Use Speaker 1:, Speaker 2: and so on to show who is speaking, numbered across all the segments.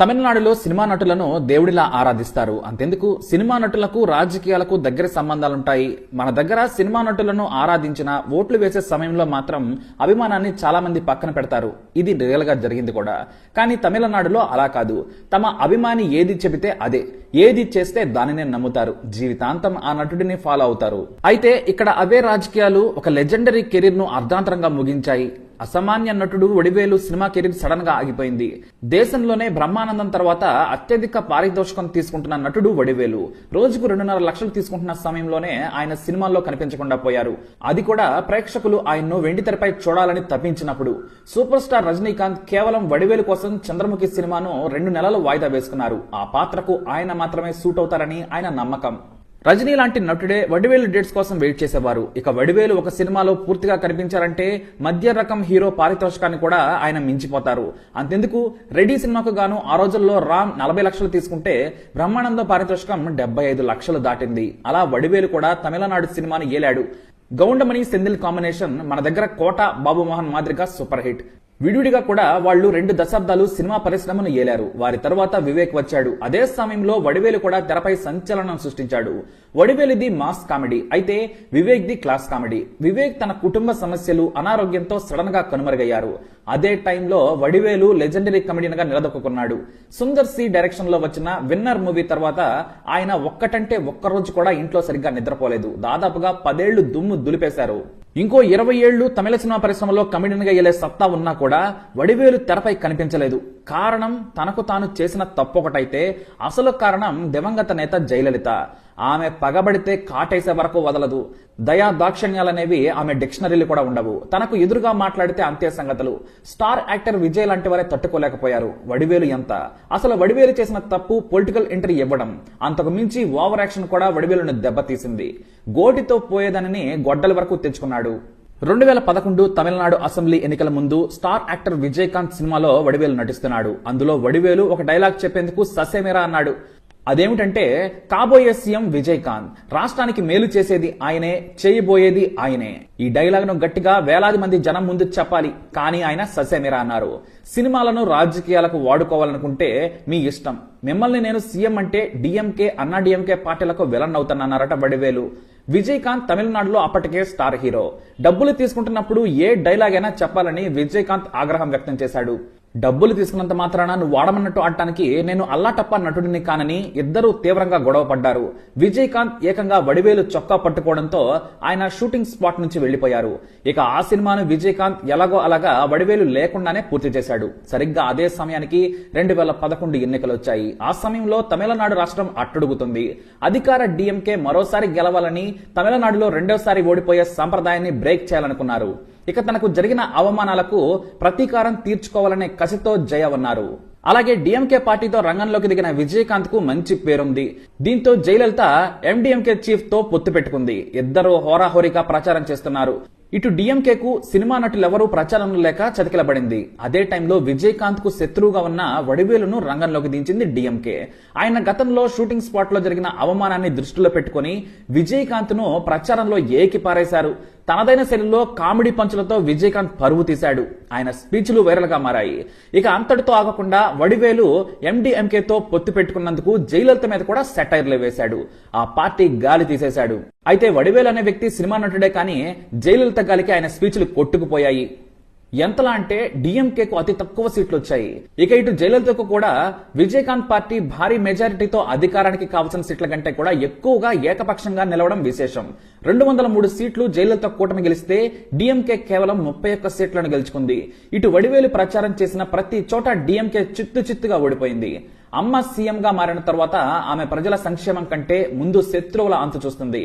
Speaker 1: తమిళనాడులో సినిమా నటులను దేవుడిలా ఆరాధిస్తారు. అంతెందుకు? సినిమా నటులకు రాజకీయాలకు దగ్గర సంబంధాలుంటాయి. మన దగ్గర సినిమా నటులను ఆరాధించిన ఓట్లు వేసే సమయంలో మాత్రం అభిమానాన్ని చాలా మంది పక్కన పెడతారు. ఇది రియల్గా జరిగింది కూడా. కానీ తమిళనాడులో అలా కాదు. తమ అభిమాని ఏది చెబితే అదే. ఏది చేస్తే దానినే నమ్ముతారు. జీవితాంతం ఆ నటుడిని ఫాలో అవుతారు. అయితే ఇక్కడ అవే రాజకీయాలు ఒక లెజెండరీ కెరీర్ను అర్ధాంతరంగా ముగించాయి. అసామాన్య నటుడు వడివేలు సినిమా కెరీర్ సడన్గా ఆగిపోయింది. దేశంలోనే బ్రహ్మానందం తర్వాత అత్యధిక పారితోషికం తీసుకుంటున్న నటుడు వడివేలు రోజుకు రెండున్నర లక్షలు తీసుకుంటున్న సమయంలోనే ఆయన సినిమాల్లో కనిపించకుండా పోయారు. అది కూడా ప్రేక్షకులు ఆయన్ను వెండితెరపై చూడాలని తప్పించినప్పుడు. సూపర్ స్టార్ రజనీకాంత్ కేవలం వడివేలు కోసం చంద్రముఖి సినిమాను రెండు నెలలు వాయిదా వేసుకున్నారు. ఆ పాత్రకు ఆయన మాత్రమే సూట్ అవుతారని ఆయన నమ్మకం. రజనీ లాంటి నటుడే వడివేలు డేట్స్ కోసం వెయిట్ చేసేవారు. ఇక వడివేలు ఒక సినిమాలో పూర్తిగా కనిపించారంటే మధ్య రకం హీరో పారితోషికాన్ని కూడా ఆయన మించిపోతారు. అంతెందుకు? రెడీ సినిమాకు గాను ఆ రోజుల్లో రామ్ నలభై లక్షలు తీసుకుంటే బ్రహ్మానందం పారితోషికం డెబ్బై ఐదు లక్షలు దాటింది. అలా వడివేలు కూడా తమిళనాడు సినిమాను ఏలాడు. గౌండమణి సెందిల్ కాంబినేషన్ మన దగ్గర కోట బాబు మోహన్ మాదిరిగా సూపర్ హిట్. విడివిడిగా కూడా వాళ్ళు రెండు దశాబ్దాలు సినిమా పరిశ్రమను ఏలారు. వారి తర్వాత వివేక్ వచ్చాడు. అదే సమయంలో వడివేలు కూడా తెరపై సంచలనం సృష్టించాడు. వడివేలుది మాస్ కామెడీ. అయితే వివేక్ ది క్లాస్ కామెడీ. వివేక్ తన కుటుంబ సమస్యలు అనారోగ్యంతో సడన్గా కనుమరుగయ్యారు. అదే టైంలో వడివేలు లెజెండరీ కమెడియన్గా నిలదొక్కున్నాడు. సుందర్ సి డైరెక్షన్లో వచ్చిన విన్నర్ మూవీ తర్వాత ఆయన ఒక్కటంటే ఒక్కరోజు కూడా ఇంట్లో సరిగ్గా నిద్రపోలేదు. దాదాపుగా పదేళ్ళు దుమ్ము దులిపేశారు. ఇంకో ఇరవై ఏళ్ళు తమిళ సినిమా పరిశ్రమలో కమెడియన్గా వెళ్ళే సత్తా ఉన్నా కూడా వడివేలు తెరపై కనిపించలేదు. కారణం తనకు తాను చేసిన తప్పు ఒకటైతే అసలు కారణం దివంగత నేత జయలలిత. ఆమె పగబడితే కాటేసే వరకు వదలదు. దయా దాక్షణ్యాలనేవి ఆమె డిక్షనరీలు కూడా ఉండవు. తనకు ఎదురుగా మాట్లాడితే అంతే సంగతులు. స్టార్ యాక్టర్ విజయ్ లాంటి వారే తట్టుకోలేకపోయారు. వడివేలు ఎంత? అసలు వడివేలు చేసిన తప్పు పొలిటికల్ ఎంట్రీ ఇవ్వడం. అంతకు మించి ఓవర్ యాక్షన్ కూడా వడివేలును దెబ్బతీసింది. గోటితో పోయేదానిని గొడ్డల వరకు తెచ్చుకున్నాడు. రెండు వేల పదకొండు తమిళనాడు అసెంబ్లీ ఎన్నికల ముందు స్టార్ యాక్టర్ విజయకాంత్ సినిమాలో వడివేలు నటిస్తున్నాడు. అందులో వడివేలు ఒక డైలాగ్ చెప్పేందుకు ససేమిరా అన్నాడు. అదేమిటంటే కాబోయే సీఎం విజయకాంత్ రాష్ట్రానికి మేలు చేసేది ఆయనే చేయబోయేది ఆయనే. ఈ డైలాగ్ను గట్టిగా వేలాది మంది జనం ముందు చెప్పాలి. కానీ ఆయన ససేమిరా అన్నారు. సినిమాలను రాజకీయాలకు వాడుకోవాలనుకుంటే మీ ఇష్టం. మిమ్మల్ని నేను సీఎం అంటే డిఎంకే అన్నా డిఎంకే పార్టీలకు విలన్ అవుతానన్నారట వడివేలు. విజయకాంత్ తమిళనాడులో అప్పటికే స్టార్ హీరో. డబ్బులు తీసుకుంటున్నప్పుడు ఏ డైలాగ్ అయినా చెప్పాలని విజయకాంత్ ఆగ్రహం వ్యక్తం చేశాడు. డబ్బులు తీసుకున్నంత మాత్రాన నువ్వు వాడమన్నట్టు ఆడటానికి నేను అల్లాటప్ప నటుడిని కానని ఇద్దరూ తీవ్రంగా గొడవ పడ్డారు విజయకాంత్ ఏకంగా వడివేలు చొక్కా పట్టుకోవడంతో ఆయన షూటింగ్ స్పాట్ నుంచి వెళ్ళిపోయారు ఇక ఆ సినిమాను విజయకాంత్ ఎలాగో అలాగా వడివేలు లేకుండానే పూర్తి చేశాడు. సరిగ్గా అదే సమయానికి రెండు వేల పదకొండు ఎన్నికలు వచ్చాయి ఆ సమయంలో తమిళనాడు రాష్ట్రం అట్టుడుగుతుంది. అధికార డిఎంకే మరోసారి గెలవాలని తమిళనాడులో రెండోసారి ఓడిపోయే సంప్రదాయాన్ని బ్రేక్ చేయాలనుకున్నారు. ఇక తనకు జరిగిన అవమానాలకు ప్రతీకారం తీర్చుకోవాలనే కసితో జయ ఉన్నారు. అలాగే డిఎంకే పార్టీతో రంగంలోకి దిగిన విజయకాంత్కు మంచి పేరుంది. దీంతో జయలలిత ఎండిఎంకే చీఫ్తో పొత్తు పెట్టుకుంది. ఇద్దరు హోరాహోరీగా ప్రచారం చేస్తున్నారు. ఇటు డిఎంకేకు సినిమా నటులెవరూ ప్రచారంలో లేక చతికిలబడింది. అదే టైంలో విజయకాంత్కు శత్రువుగా ఉన్న వడివేలును రంగంలోకి దించింది డిఎంకే. ఆయన గతంలో షూటింగ్ స్పాట్లో జరిగిన అవమానాన్ని దృష్టిలో పెట్టుకుని విజయకాంత్ను ప్రచారంలో ఏకి పారేశారు తనదైన శైలిలో కామెడీ పంచులతో విజయకాంత్ పరువు తీశాడు. ఆయన స్పీచ్లు వైరల్గా మారాయి. ఇక అంతటితో ఆగకుండా వడివేలు ఎండిఎంకేతో పొత్తు పెట్టుకున్నందుకు జయలలిత మీద కూడా సెటైర్లు వేశాడు. ఆ పార్టీ గాలి తీసేశాడు. అయితే వడివేలు అనే వ్యక్తి సినిమా నటుడే కానీ జయలలిత గాలికి ఆయన స్పీచ్లు కొట్టుకుపోయాయి. ఎంతలా అంటే డిఎంకేకు అతి తక్కువ సీట్లు వచ్చాయి ఇక ఇటు జయలలితకు కూడా విజయకాంత్ పార్టీ భారీ మెజారిటీతో అధికారానికి కావాల్సిన సీట్ల కంటే కూడా ఎక్కువగా ఏకపక్షంగా నిలవడం విశేషం. రెండు వందల మూడు సీట్లు జయలలిత కూటమి గెలిస్తే డిఎంకే కేవలం ముప్పై ఒక్క సీట్లను గెలుచుకుంది. ఇటు వడివేలు ప్రచారం చేసిన ప్రతి చోట డిఎంకే చిత్తు చిత్తుగా ఓడిపోయింది. అమ్మ సీఎం గా మారిన తర్వాత ఆమె ప్రజల సంక్షేమం కంటే ముందు శత్రువుల అంతు చూస్తుంది.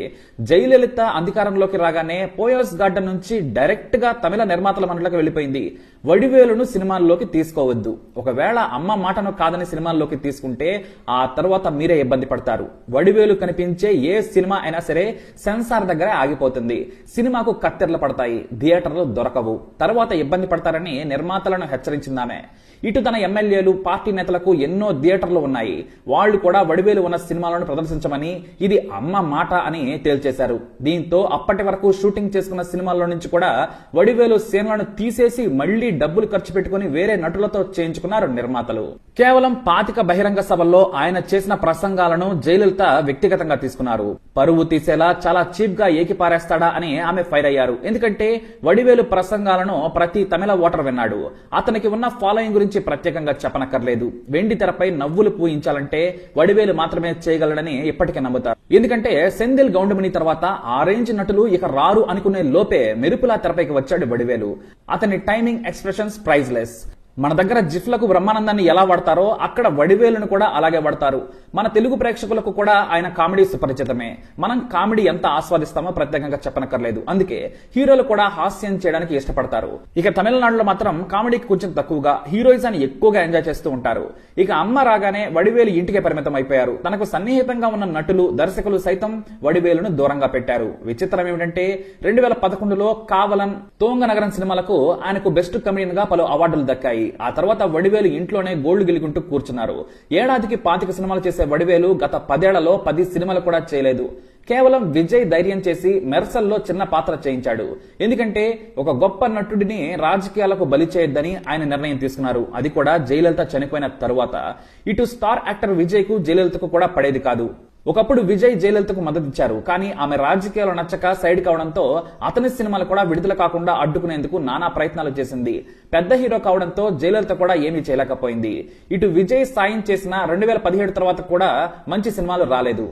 Speaker 1: జయలలిత అధికారంలోకి రాగానే పోయోస్ గార్డెన్ నుంచి డైరెక్ట్గా తమిళ నిర్మాతల మండలికి వెళ్ళిపోయింది వడివేలును సినిమాల్లోకి తీసుకోవద్దు. ఒకవేళ అమ్మ మాటను కాదని సినిమాల్లోకి తీసుకుంటే ఆ తర్వాత మీరే ఇబ్బంది పడతారు. వడివేలు కనిపించే ఏ సినిమా అయినా సరే సెన్సార్ దగ్గరే ఆగిపోతుంది. సినిమాకు కత్తెరలు పడతాయి థియేటర్లు దొరకవు. తర్వాత ఇబ్బంది పడతారని నిర్మాతలను హెచ్చరించిందామె. ఇటు తన ఎమ్మెల్యేలు పార్టీ నేతలకు ఎన్నో థియేటర్లు ఉన్నాయి. వాళ్ళు కూడా వడివేలు ఉన్న సినిమాలను ప్రదర్శించమని ఇది అమ్మ మాట అని తేల్చేశారు. దీంతో అప్పటి వరకు షూటింగ్ చేసుకున్న సినిమాల్లో నుంచి కూడా వడివేలు సీన్లను తీసేసి మళ్ళీ డబ్బులు ఖర్చు పెట్టుకుని వేరే నటులతో చేయించుకున్నారు నిర్మాతలు. కేవలం పాతిక బహిరంగ సభల్లో ఆయన చేసిన ప్రసంగాలను జయలలిత వ్యక్తిగతంగా తీసుకున్నారు. పరువు తీసేలా చాలా చీప్గా ఏకిపారేస్తాడా అని ఆమె ఫైర్ అయ్యారు. ఎందుకంటే వడివేలు ప్రసంగాలను ప్రతి తమిళ ఓటర్ విన్నాడు. అతనికి ఉన్న ఫాలోయింగ్ గురించి ప్రత్యేకంగా చెప్పనక్కర్లేదు. వెండి తెరపై నవ్వులు పూయించాలంటే వడివేలు మాత్రమే చేయగలడని ఇప్పటికే నమ్ముతారు. ఎందుకంటే సెందిల్ గౌండమిని తర్వాత ఆ రేంజ్ నటులు ఇక రారు అనుకునే లోపే మెరుపులా తెరపైకి వచ్చాడు వడివేలు. అతని టైమింగ్ ఎక్స్ప్రెషన్స్ ప్రైజ్లెస్ మన దగ్గర జిఫ్లకు బ్రహ్మానందాన్ని ఎలా వాడతారో అక్కడ వడివేలును కూడా అలాగే వాడతారు. మన తెలుగు ప్రేక్షకులకు కూడా ఆయన కామెడీ సుపరిచితమే. మనం కామెడీ ఎంత ఆస్వాదిస్తామో ప్రత్యేకంగా చెప్పనక్కర్లేదు. అందుకే హీరోలు కూడా హాస్యం చేయడానికి ఇష్టపడతారు. ఇక తమిళనాడులో మాత్రం కామెడీకి కొంచెం తక్కువగా హీరోయిజాన్ని ఎక్కువగా ఎంజాయ్ చేస్తూ ఉంటారు. ఇక అమ్మ రాగానే వడివేలు ఇంటికే పరిమితం అయిపోయారు. తనకు సన్నిహితంగా ఉన్న నటులు దర్శకులు సైతం వడివేలును దూరంగా పెట్టారు. విచిత్రం ఏమిటంటే రెండు వేల పదకొండులో కావలన్ తోంగ నగరం సినిమాలకు ఆయనకు బెస్ట్ కమెడియన్గా పలు అవార్డులు దక్కాయి. ఆ తర్వాత వడివేలు ఇంట్లోనే గోల్డ్ గెలుకుంటూ కూర్చున్నారు. ఏడాదికి పాతిక సినిమాలు చేసే వడివేలు గత పదేళ్ళలో పది సినిమాలు కూడా చేయలేదు. కేవలం విజయ్ ధైర్యం చేసి మెర్సల్లో చిన్న పాత్ర చేయించాడు. ఎందుకంటే ఒక గొప్ప నటుడిని రాజకీయాలకు బలి చేయొద్దని ఆయన నిర్ణయం తీసుకున్నారు. అది కూడా జయలలిత చనిపోయిన తరువాత. ఇటు స్టార్ యాక్టర్ విజయ్కు జయలలితకు కూడా పడేది కాదు. ఒకప్పుడు విజయ్ జయలలితకు మద్దతిచ్చారు కానీ ఆమె రాజకీయాలు నచ్చక సైడ్ కావడంతో అతని సినిమాలు కూడా విడుదల కాకుండా అడ్డుకునేందుకు నానా ప్రయత్నాలు చేసింది. పెద్ద హీరో కావడంతో జయలలిత కూడా ఏమీ చేయలేకపోయింది. ఇటు విజయ్ సాయం చేసిన రెండు వేల పదిహేడు తర్వాత కూడా మంచి సినిమాలు రాలేదు.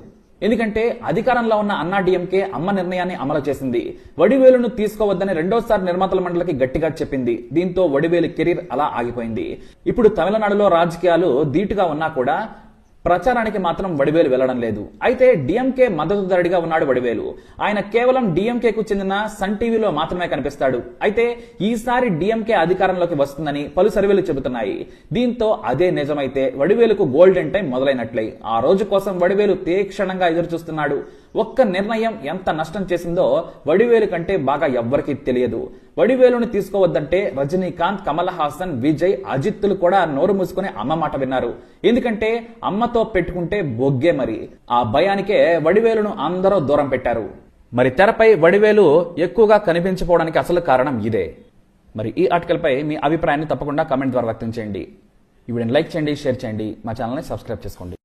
Speaker 1: ఎందుకంటే అధికారంలో ఉన్న అన్నా డిఎంకే అమ్మ నిర్ణయాన్ని అమలు చేసింది. వడివేలును తీసుకోవద్దని రెండోసారి నిర్మాతల మండలికి గట్టిగా చెప్పింది. దీంతో వడివేలు కెరీర్ అలా ఆగిపోయింది. ఇప్పుడు తమిళనాడులో రాజకీయాలు ధీటుగా ఉన్నా కూడా ప్రచారానికి మాత్రం వడివేలు వెళ్ళడం లేదు. అయితే డిఎంకే మద్దతుదారుడిగా ఉన్నాడు వడివేలు. ఆయన కేవలం డిఎంకే కు చెందిన సన్ టీవీలో మాత్రమే కనిపిస్తాడు. అయితే ఈసారి డిఎంకే అధికారంలోకి వస్తుందని పలు సర్వేలు చెబుతున్నాయి. దీంతో అదే నిజమైతే వడివేలుకు గోల్డెన్ టైం మొదలైనట్లే. ఆ రోజు కోసం వడివేలు తీక్షణంగా ఎదురు చూస్తున్నాడు ఒక్క నిర్ణయం ఎంత నష్టం చేసిందో వడివేలు కంటే బాగా ఎవ్వరికీ తెలియదు. వడివేలును తీసుకోవద్దంటే రజనీకాంత్ కమల్ హాసన్ విజయ్ అజిత్లు కూడా నోరు మూసుకుని అమ్మ మాట విన్నారు. ఎందుకంటే అమ్మతో పెట్టుకుంటే బొగ్గే మరి. ఆ భయానికే వడివేలును అందరూ దూరం పెట్టారు. మరి తెరపై వడివేలు ఎక్కువగా కనిపించకపోవడానికి అసలు కారణం ఇదే. మరి ఈ ఆర్టికల్పై మీ అభిప్రాయాన్ని తప్పకుండా కామెంట్ ద్వారా వ్యక్తం చేయండి. ఈ వీడియోని లైక్ చేయండి షేర్ చేయండి. మా ఛానల్ని సబ్స్క్రైబ్ చేసుకోండి.